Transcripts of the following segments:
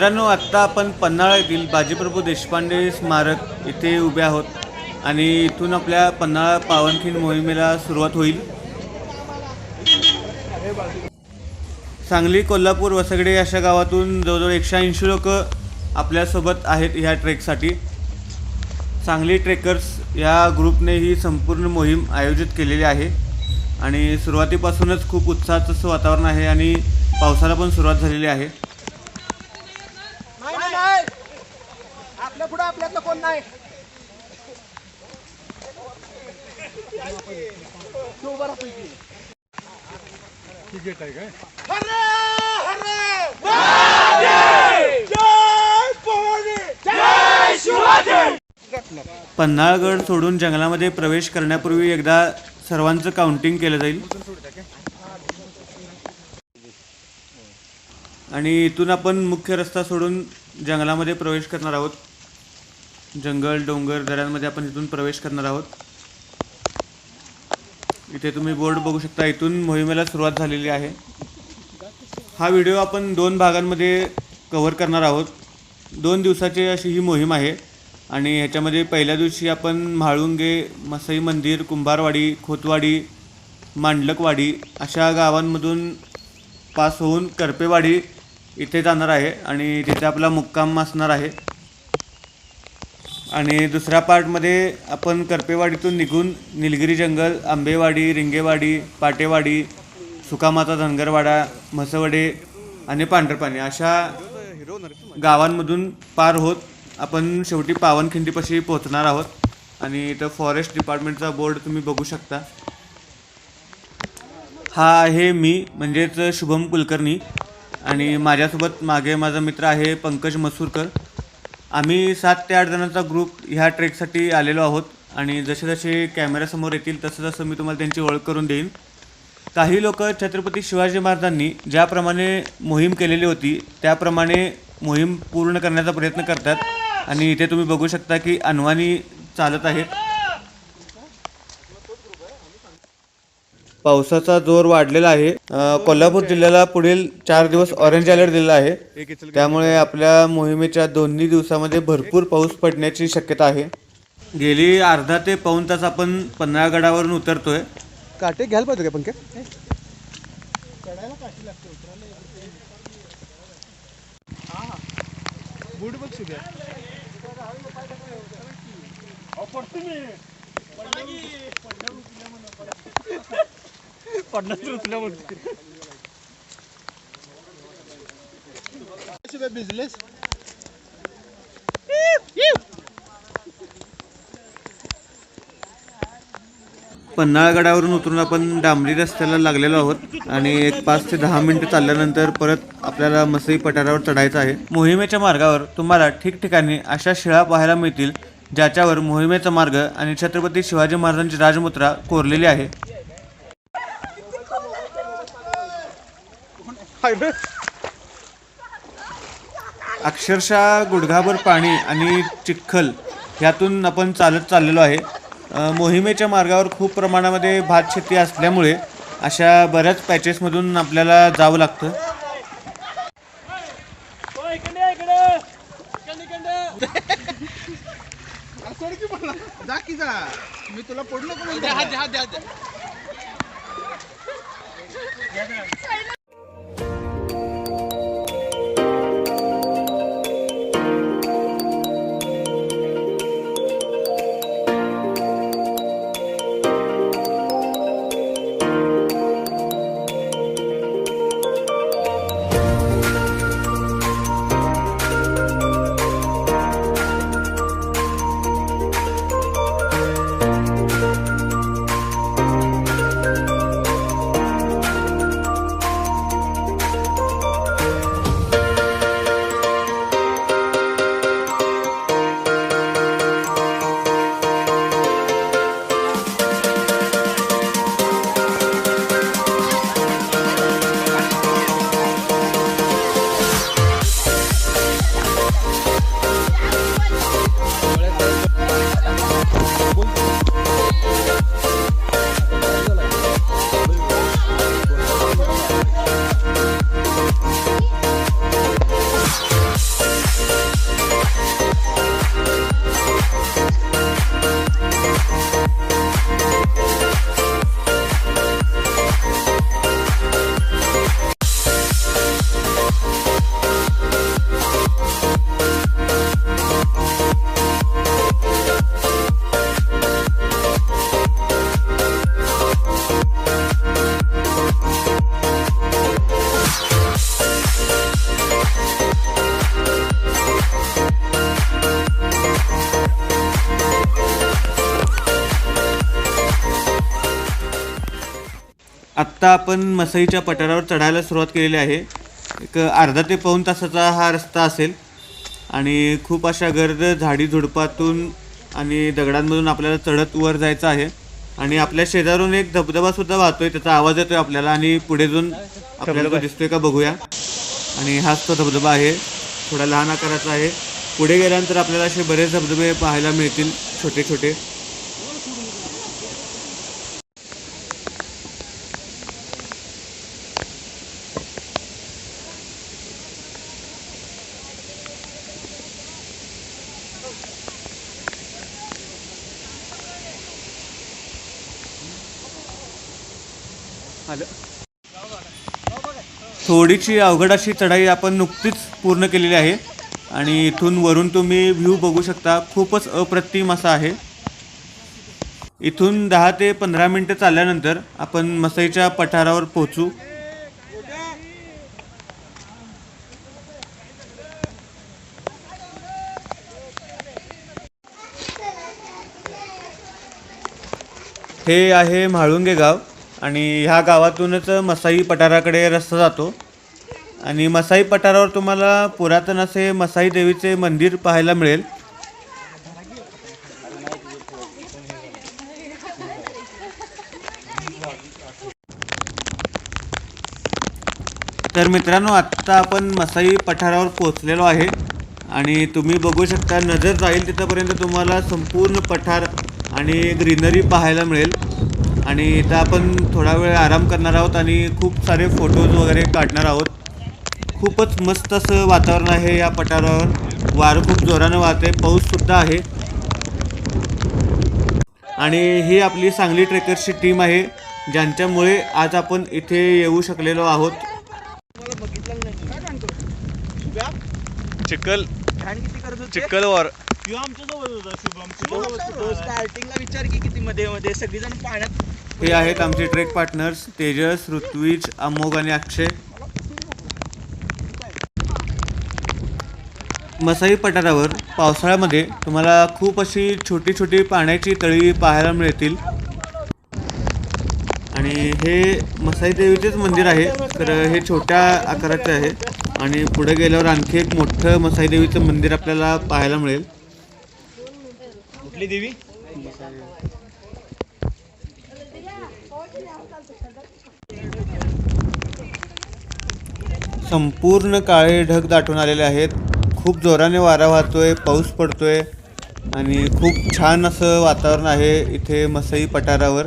मित्रांनो आत्ता आपण पन्हाळा येथील बाजीप्रभू देशपांडे स्मारक इथे उभे आहोत आणि इथून आपल्या पन्हाळा पावनखिंड मोहिमेला सुरुवात होईल. सांगली कोल्हापूर वसगडे अशा गावातून जवळजवळ एकशे ऐंशी लोक आपल्यासोबत आहेत ह्या ट्रेकसाठी. सांगली ट्रेकर्स या ग्रुपने ही संपूर्ण मोहीम आयोजित केलेली आहे आणि सुरुवातीपासूनच खूप उत्साहाचं वातावरण आहे आणि पावसाला पण सुरुवात झालेली आहे नाही नाही, नाही आपल्या पुढे आपल्यातलं कोण नाही भवानी! जय शिवाजी! पन्हाळगड सोडून जंगलामध्ये प्रवेश करण्यापूर्वी एकदा सर्वांचं काउंटिंग केलं जाईल आणि इथून आपण मुख्य रस्ता सोडून जंगलामध्ये प्रवेश करणार आहोत जंगल डोंगर दऱ्यांमध्ये आपण इथून प्रवेश करणार आहोत. इथे तुम्ही बोर्ड बघू शकता इथून मोहिमेला सुरुवात झालेली आहे. हा व्हिडिओ आपण दोन भागांमध्ये कव्हर करणार आहोत. दोन दिवसाची अशी ही मोहीम आहे आणि ह्याच्यामध्ये पहिल्या दिवशी आपण म्हाळुंगे मसई मंदिर कुंभारवाडी खोतवाडी मांडलकवाडी अशा गावांमधून पास होऊन करपेवाडी इथे जाणार आहे आणि तिथे आपला मुक्काम असणार आहे. आणि दुसऱ्या पार्टमध्ये आपण करपेवाडीतून निघून निलगिरी जंगल आंबेवाडी रिंगेवाडी पाटेवाडी सुकामाता धनगरवाडा म्हसवडे आणि पांढरपाणी अशा गावांमधून पार होत आपण शेवटी पावनखिंडीपाशी पोहोचणार आहोत. आणि इथं फॉरेस्ट डिपार्टमेंटचा बोर्ड तुम्ही बघू शकता. हा आहे मी म्हणजेच शुभम कुलकर्णी. आणि माझ्यासोबत मागे माझा मित्र आहे पंकज मसूरकर. आम्ही सात ते आठ जणांचा ग्रुप ह्या ट्रेकसाठी आलेलो आहोत. आणि जसे जसे कॅमेऱ्यासमोर येतील तसं तसं मी तुम्हाला त्यांची ओळख करून देईन. काही लोक छत्रपती शिवाजी महाराजांनी ज्याप्रमाणे मोहीम केलेली होती त्याप्रमाणे मोहीम पूर्ण करण्याचा प्रयत्न करतात. आणि इथे तुम्ही बघू शकता की अनवानी चालत आहेत. पावसाचा जोर वाढलेला आहे. कोल्हापूर जिल्ह्याला पुढील चार दिवस ऑरेंज अलर्ट दिलेला आहे. त्यामुळे आपल्या मोहिमेच्या दोन्ही दिवसामध्ये भरपूर पाऊस पडण्याची शक्यता आहे. गेली अर्धा ते पाऊण तास आपण पन्हाळगडावरून उतरतोय. काटे घ्यायला पाहिजे का बघ सुद्या पन्नास रुपया म्हणते बिझनेस पन्हाळगडावरून उतरून आपण डांबरी रस्त्याला लागलेलो आहोत आणि एक पाच ते दहा मिनिटं चालल्यानंतर परत आपल्याला मसई पठारावर चढायचं आहे. मोहिमेच्या मार्गावर तुम्हाला ठिकठिकाणी अशा शिळा पाहायला मिळतील ज्याच्यावर मोहिमेचा मार्ग आणि छत्रपती शिवाजी महाराजांची राजमुद्रा कोरलेली आहे. अक्षरशः गुडघाभर पाणी आणि चिखल ह्यातून आपण चालत चाललेलो आहे. मोहिमेच्या मार्गावर खूप प्रमाणामध्ये भात शेती असल्यामुळे अशा बऱ्याच पॅचेसमधून आपल्याला जावं लागतं. आत्ता आपण मसाईच्या पठारावर चढायला सुरुवात केलेली आहे. एक अर्धा ते पाऊण तासाचा हा रस्ता असेल. आणि खूप अशा गर्द झाडी झुडपातून आणि दगडांमधून आपल्याला चढत वर जायचं आहे. आणि आपल्या शेजारून एक धबधबा सुद्धा वाहतोय त्याचा आवाज येतोय आपल्याला आणि पुढे जाऊन आपल्याला तो दिसतोय का बघूया. आणि हाच तो धबधबा आहे. थोडा लहान आकाराचा आहे. पुढे गेल्यानंतर आपल्याला असे बरेच धबधबे पाहायला मिळतील छोटे छोटे थोडीशी अवघड अशी चढाई आपण नुकतीच पूर्ण केलेली आहे. आणि इथून वरून तुम्ही व्ह्यू बघू शकता. खूपच अप्रतिम असा आहे. इथून दहा ते पंधरा मिनटं चालल्यानंतर आपण मसईच्या पठारावर पोहोचू. हे आहे म्हाळुंगे गाव. आणि ह्या गावातूनच मसाई पठाराकडे रस्ता जातो. आणि मसाई पठारावर तुम्हाला पुरातन असे मसाई देवीचे मंदिर पाहायला मिळेल. तर मित्रांनो आत्ता आपण मसाई पठारावर पोचलेलो आहे. आणि तुम्ही बघू शकता नजर जाईल तिथंपर्यंत तुम्हाला संपूर्ण पठार आणि ग्रीनरी पाहायला मिळेल. आणि इथं आपण थोडा वेळ आराम करणार आहोत आणि खूप सारे फोटोज वगैरे काढणार आहोत. खूपच मस्त असं वातावरण आहे या पठारावर. वारं खूप जोरानं वाहते पाऊससुद्धा आहे. आणि ही आपली सांगली ट्रेकर्सची टीम आहे ज्यांच्यामुळे आज आपण इथे येऊ शकलेलो आहोत. मला बघितलं नाही काय सांगतो व्याप चिखल ध्यान किती करत होते. चिखलवर स्टार्टिंगला विचार की किती मध्ये मध्ये? सगळीजण पाण्यात हे आहेत आमचे ट्रेक पार्टनर्स तेजस ऋत्विज अमोग आणि अक्षय. मसाई पठारावर पावसाळ्यामध्ये तुम्हाला खूप अशी छोटी छोटी पाण्याची तळी पाहायला मिळतील. आणि हे मसाई देवीचेच मंदिर आहे तर हे छोट्या आकाराचे आहे. आणि पुढे गेल्यावर आणखी एक मोठं मसाई देवीचं मंदिर आपल्याला पाहायला मिळेल. कुठली देवी? संपूर्ण काळे ढग दाटून आलेले आहेत. खूप जोराने वारा वाहतोय पाऊस पडतोय आणि खूप छान असं वातावरण आहे इथे मसई पठारावर.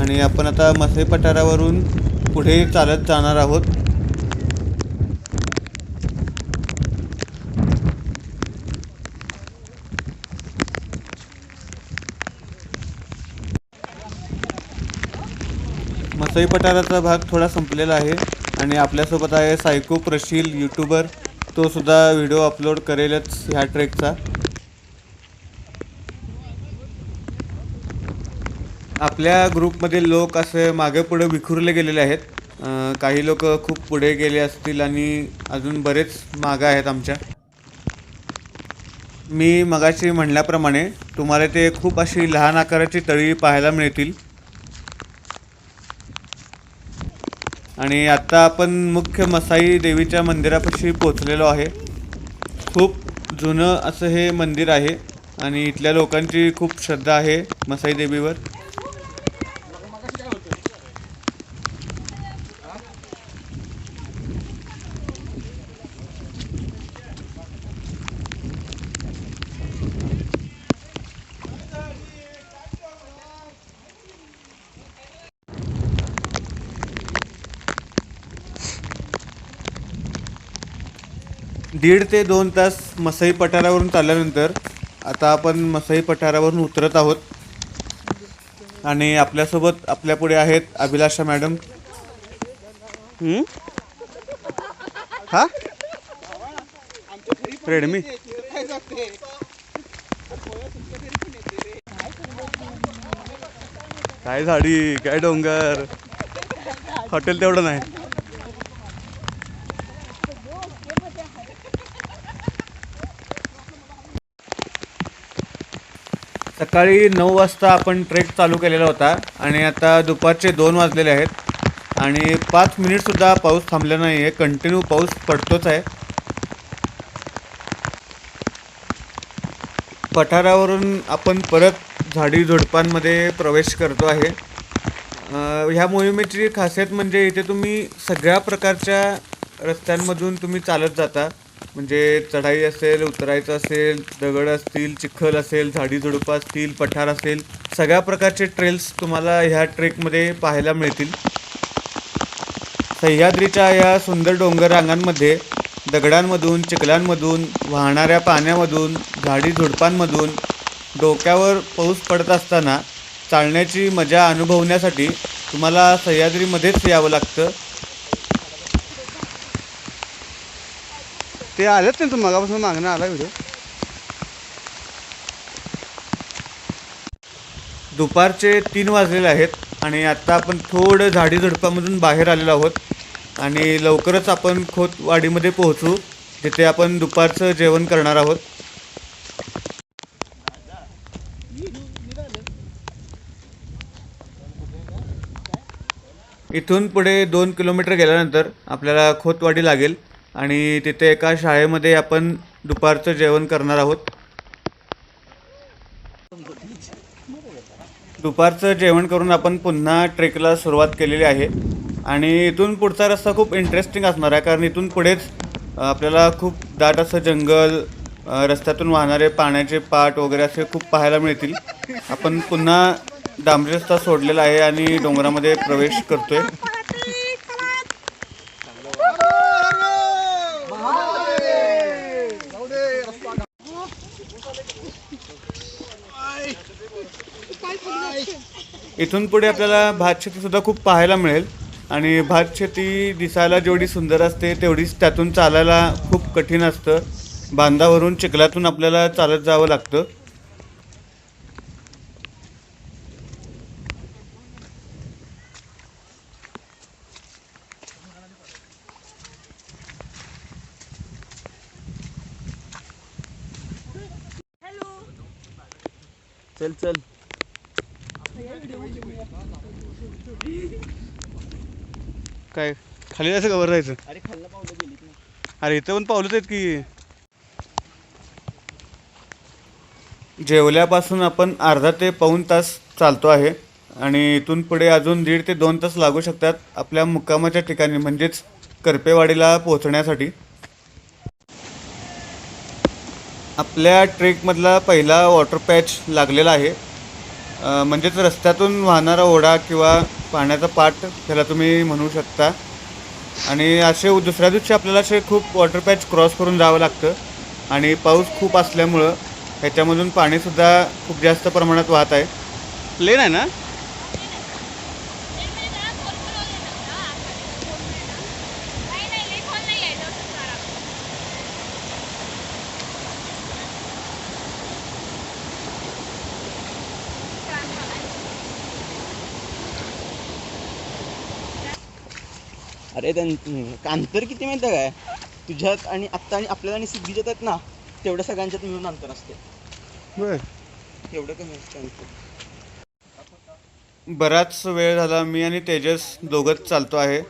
आणि आपण आता मसई पठारावरून पुढे चालत जाणार आहोत. वास्तविक पठाराचा भाग थोडा संपलेला आहे आणि आपल्यासोबत आहे सायको प्रशील यूट्यूबर तो सुद्धा व्हिडिओ अपलोड करेलच ह्या ट्रेकचा आपल्या ग्रुपमधील लोक असे मागे पुढे विखुरले गेलेले आहेत. काही लोक खूप पुढे गेले असतील आणि अजून बरेच मागं आहेत आमच्या. मी मगाशी म्हणल्याप्रमाणे तुम्हाला ते खूप अशी लहान आकाराची तळी पाहायला मिळतील. आणि आता आपण मुख्य मसाई देवीच्या मंदिरापाशी पोचलेलो आहे. खूप जुनं असं हे मंदिर आहे आणि इथल्या लोकांची खूप श्रद्धा आहे मसाई देवीवर. दीड ते दोन तास मसई पठारावरून चालल्यानंतर आता आपण मसई पठारावरून उतरत आहोत. आणि आपल्यासोबत आपल्या पुढे आहेत अभिलाषा मॅडम. हा? रेडमी? काय झाडी काय डोंगर? हॉटेल तेवढं नाही. सकाळी नऊ वाजता आपण ट्रेक चालू केलेला होता आणि आता दुपारचे दोन वाजलेले आहेत. आणि पाच मिनिटसुद्धा पाऊस थांबला नाही आहे कंटिन्यू पाऊस पडतोच आहे. पठारावरून आपण परत झाडी झुडपांमध्ये प्रवेश करतो आहे. ह्या मोहिमेची खासियत म्हणजे इथे तुम्ही सगळ्या प्रकारच्या रस्त्यांमधून तुम्ही चालत जाता. म्हणजे चढाई असेल उतरायचं असेल दगड असतील चिखल असेल झाडी झुडपं असतील पठार असेल सगळ्या प्रकारचे ट्रेल्स तुम्हाला ह्या ट्रेकमध्ये पाहायला मिळतील. सह्याद्रीच्या या सुंदर डोंगर रांगांमध्ये दगडांमधून चिखलांमधून वाहणाऱ्या पाण्यामधून झाडी झुडपांमधून डोक्यावर पाऊस पडत असताना चालण्याची मजा अनुभवण्यासाठी तुम्हाला सह्याद्रीमध्येच यावं लागतं. ते आलेत ना तू मगापासून मागणं आला व्हिडिओ. दुपारचे तीन वाजलेले आहेत आणि आत्ता आपण थोडं झाडी झुडपामधून बाहेर आलेलो आहोत. आणि लवकरच आपण खोतवाडीमध्ये पोहोचू जिथे आपण दुपारचं जेवण करणार आहोत. इथून पुढे दोन किलोमीटर गेल्यानंतर आपल्याला खोतवाडी लागेल. आणि तिथे एका शाळेमध्ये आपण दुपारचं जेवण करणार आहोत. दुपारचं जेवण करून आपण पुन्हा ट्रेकला सुरुवात केलेली आहे. आणि इथून पुढचा रस्ता खूप इंटरेस्टिंग असणार आहे कारण इथून पुढेच आपल्याला खूप दाट असं जंगल रस्त्यातून वाहणारे पाण्याचे पाट वगैरे असे खूप पाहायला मिळतील. आपण पुन्हा डांबरी रस्ता सोडलेला आहे आणि डोंगरामध्ये प्रवेश करतोय. इथून पुढे आपल्याला भात शेतीसुद्धा खूप पाहायला मिळेल. आणि भातशेती दिसायला जेवढी सुंदर असते तेवढीच त्यातून चालायला खूप कठीण असतं. बांधावरून चिखलातून आपल्याला चालत जावं लागतं. चल चल. काय खाली जायचं का वर जायचं? अरे खाल्लं पावलं गेली अरे इथं पण पावलंच आहेत की? जेवल्यापासून आपण अर्धा ते पाऊण तास चालतो आहे आणि इथून पुढे अजून दीड ते दोन तास लागू शकतात आपल्या मुक्कामाच्या ठिकाणी म्हणजेच करपेवाडीला पोहोचण्यासाठी. आपल्या ट्रेकमधला पहिला वॉटर पॅच लागलेला आहे. म्हणजेच रस्त्यातून वाहणारा ओढा किंवा पाण्याचा पाट त्याला तुम्ही म्हणू शकता. आणि असे दुसऱ्या दिवशी आपल्याला असे खूप वॉटर पॅच क्रॉस करून जावं लागतं. आणि पाऊस खूप असल्यामुळं ह्याच्यामधून पाणीसुद्धा खूप जास्त प्रमाणात वाहत आहे. प्लेन आहे ना? अरे त्यां अंतर किती माहिती काय? तुझ्यात आणि आत्ता आणि आपल्याला आणि सिद्धीच्यात आहेत ना तेवढ्या सगळ्यांच्यात मिळून अंतर असते. बर एवढं कमी असतं अंतर. बराच वेळ झाला मी आणि तेजस दोघंच चालतो आहे.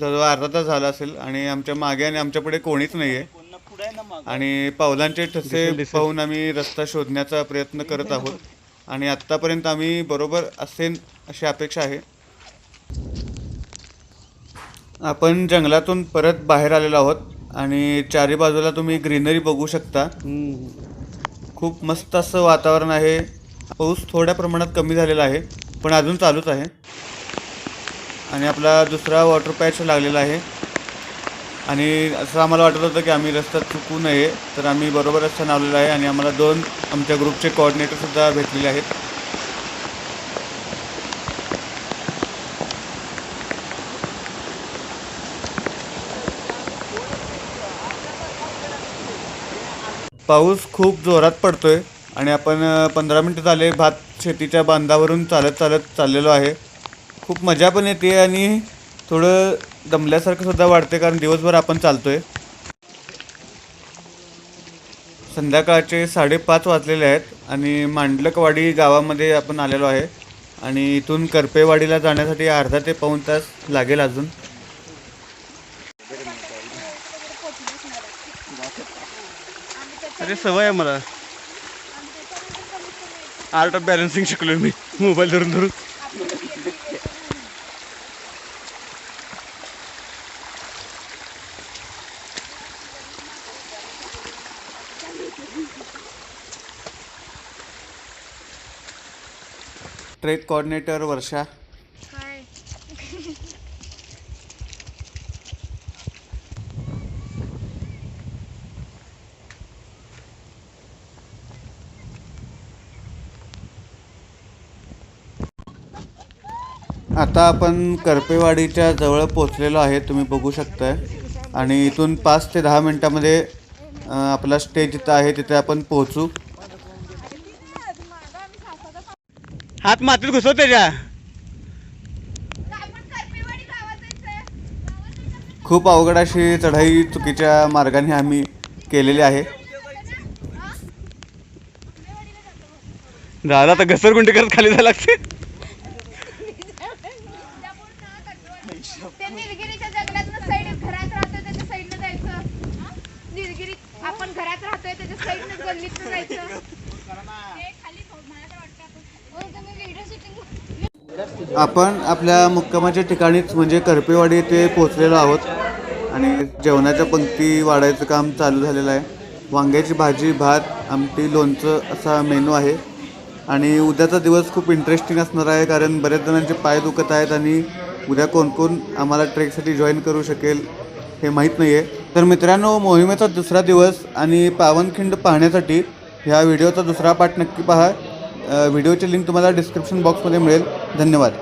जवळ अर्धा तास झाला असेल आणि आमच्या मागे आणि आमच्या पुढे कोणीच नाही आहे पुन्हा पुढे आहे ना मग आणि पावलांचे ठसे. पाहून आम्ही रस्ता शोधण्याचा प्रयत्न करत आहोत. आणि आत्तापर्यंत आम्ही बरोबर असेल अशी अपेक्षा आहे. आपण जंगलातून परत बाहेर आलेलो आहोत आणि चारी बाजूला तुम्ही ग्रीनरी बघू शकता. खूप मस्त असं वातावरण आहे. पाऊस थोड्या प्रमाणात कमी झालेला आहे पण अजून चालूच आहे. आणि आपला दुसरा वॉटर पॅच लागलेला आहे. आणि असं आम्हाला वाटत होतं की आम्ही रस्ता चुकू नये तर आम्ही बरोबर रस्ता लावलेला आहे आणि आम्हाला दोन आमच्या ग्रुपचे कोऑर्डिनेटरसुद्धा भेटलेले आहेत. पाऊस खूप जोरात पडतोय आणि आपण पंधरा मिनटं झाले भात शेतीच्या बांधावरून चालत चालत चाललेलो आहे. खूप मजा पण येते आणि थोडं दमल्यासारखं सुद्धा वाटते कारण दिवसभर आपण चालतोय. संध्याकाळचे साडेपाच वाजलेले आहेत आणि मांडलकवाडी गावामध्ये आपण आलेलो आहे आणि इथून करपेवाडीला जाण्यासाठी अर्धा ते पाऊण तास लागेल अजून. अरे सवय आहे मला. आर्ट ऑफ बॅलन्सिंग शिकलोय मी मोबाईल धरून धरून. ट्रेक कॉर्डिनेटर वर्षा काय आता आपण करपेवाडीच्या जवळ पोचलेलो आहे तुम्ही बघू शकताय. आणि इथून पाच ते दहा मिनटामध्ये आपला स्टे जिथं आहे तिथे आपण पोहोचू. हात मातीत घुसव त्याच्या. खूप अवघड अशी चढाई चुकीच्या मार्गाने आम्ही केलेली आहे. दादा आता घसरगुंडी करत खाली जायला लागते ते निलगिरीच्या जंगलात साईड घरात राहतोय त्याच्या साईडनं जायचं निलगिरी आपण घरात राहतोय त्याच्या साईडनं गल्लीत जायचं. आपण आपल्या मुक्कामाच्या ठिकाणीच म्हणजे करपेवाडी येथे पोचलेलो आहोत. आणि जेवणाच्या पंक्ती वाढायचं काम चालू झालेलं आहे. वांग्याची भाजी भात आमटी लोणचं असा मेनू आहे. आणि उद्याचा दिवस खूप इंटरेस्टिंग असणार आहे कारण बऱ्याच जणांचे पाय दुखत आहेत आणि उद्या कोण कोण आम्हाला ट्रेकसाठी जॉईन करू शकेल हे माहीत नाही आहे तर मित्रांनो मोहिमेचा दुसरा दिवस आणि पावनखिंड पाहण्यासाठी ह्या व्हिडिओचा दुसरा पार्ट नक्की पहा. व्हिडिओची लिंक तुम्हाला डिस्क्रिप्शन बॉक्समध्ये मिळेल. धन्यवाद.